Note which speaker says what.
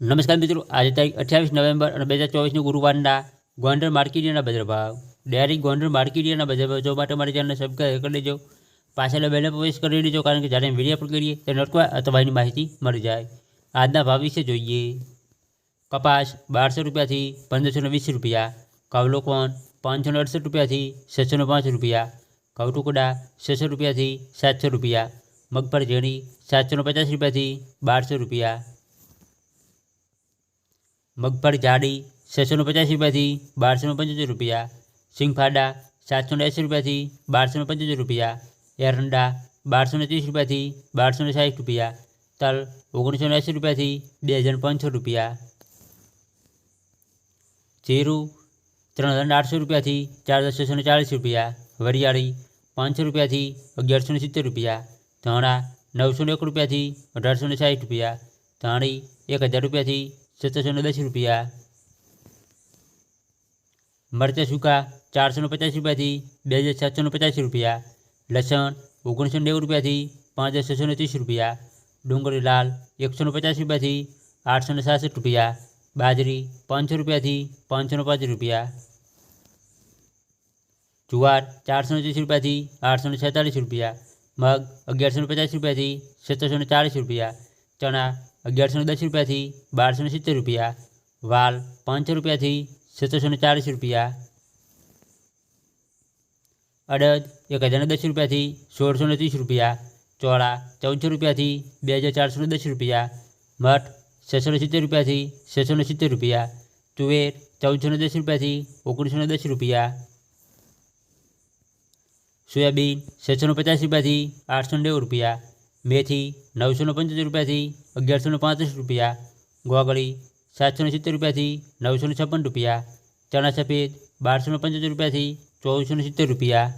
Speaker 1: નમસ્કાર મિત્રો, આજે તારીખ અઠ્યાવીસ નવેમ્બર અને બે હજાર ચોવીસની ગુરુવારના ગોંડલ માર્કેટિયાના બજાર ભાવ ડાયરેક્ટ ગોંડલ માર્કેટિયાના બજાર ભાવ જોવા માટે મારી ચેનલને સબસ્ક્રાઈબ કરી લેજો પાછળ બેને પ્રવેશ કરી લેજો કારણ કે જ્યારે વીડિયો અપલોડ કરીએ તે નોટવા અથવા માહિતી મળી જાય. આજના ભાવ વિશે જોઈએ. કપાસ બારસો રૂપિયાથી પંદરસો વીસ રૂપિયા કવલોકોન પાંચસો અડસઠ રૂપિયાથી છસો પાંચ રૂપિયા, કવટુકડા છસો રૂપિયાથી સાતસો રૂપિયા, મગફળ ઝીણી સાતસો પચાસ રૂપિયાથી બારસો રૂપિયા મગફળી જાડી છસો ને પચાસ રૂપિયાથી બારસો ને પંચોતેર રૂપિયા સિંગફાડા સાતસો ને એંસી રૂપિયાથી બારસો ને પંચોતેર રૂપિયા એરંડા બારસો ને ત્રીસ રૂપિયાથી બારસો ને સાઠ રૂપિયા તલ ઓગણીસો ને એંસી રૂપિયાથી બે હજાર પાંચસો રૂપિયા જીરું ત્રણ હજાર આઠસો રૂપિયાથી ચાર હજાર છસો ને ચાળીસ રૂપિયા વરિયાળી પાંચસો રૂપિયાથી અગિયારસો ને સિત્તેર રૂપિયા ધાણા નવસો ને એક રૂપિયાથી અઢારસો ને સાઠ રૂપિયા ધાણી એક હજાર રૂપિયાથી સત્તરસો ને દસ રૂપિયા મરચાં સૂકા ચારસો ને પચાસ રૂપિયાથી બે હજાર સાતસો ને પચાસ રૂપિયા લસણ ઓગણીસો નેવું રૂપિયાથી પાંચ હજાર છસો ને ત્રીસ રૂપિયા ડુંગળી લાલ એકસો ને પચાસ રૂપિયાથી આઠસો ને સાસઠ રૂપિયા બાજરી પાંચસો રૂપિયાથી પાંચસો ને પાંચ રૂપિયા જુવાર ચારસો ને ત્રીસ રૂપિયાથી આઠસો ને છેતાલીસ રૂપિયા મગ અગિયારસો ને પચાસ રૂપિયાથી સત્તરસો ને ચાળીસ રૂપિયા ચણા અગિયારસો ને દસ રૂપિયાથી બારસો ને સિત્તેર રૂપિયા વાલ પાંચસો રૂપિયાથી સત્તરસો ને ચાળીસ રૂપિયા અડદ એક હજાર ને દસ રૂપિયાથી સોળસો ને ત્રીસ રૂપિયા ચોળા ચૌદસો રૂપિયાથી બે હજાર ચારસો ને દસ રૂપિયા મઠ છસો ને સિત્તેર રૂપિયાથી છસો ને સિત્તેર રૂપિયા તુવેર ચૌદસો ને દસ રૂપિયાથી ઓગણીસો ને દસ રૂપિયા સોયાબીન છસો ને પચાસ રૂપિયાથી આઠસો ને નેવું રૂપિયા મેથી નવસોને પંચોતેર રૂપિયાથી અગિયારસોને પાંત્રીસ રૂપિયા, ગોગળી સાતસોને સિત્તેર રૂપિયાથી નવસોને છપ્પન રૂપિયા, ચણા સફેદ બારસોને પંચોતેર રૂપિયાથી ચોવીસોને સિત્તેર રૂપિયા.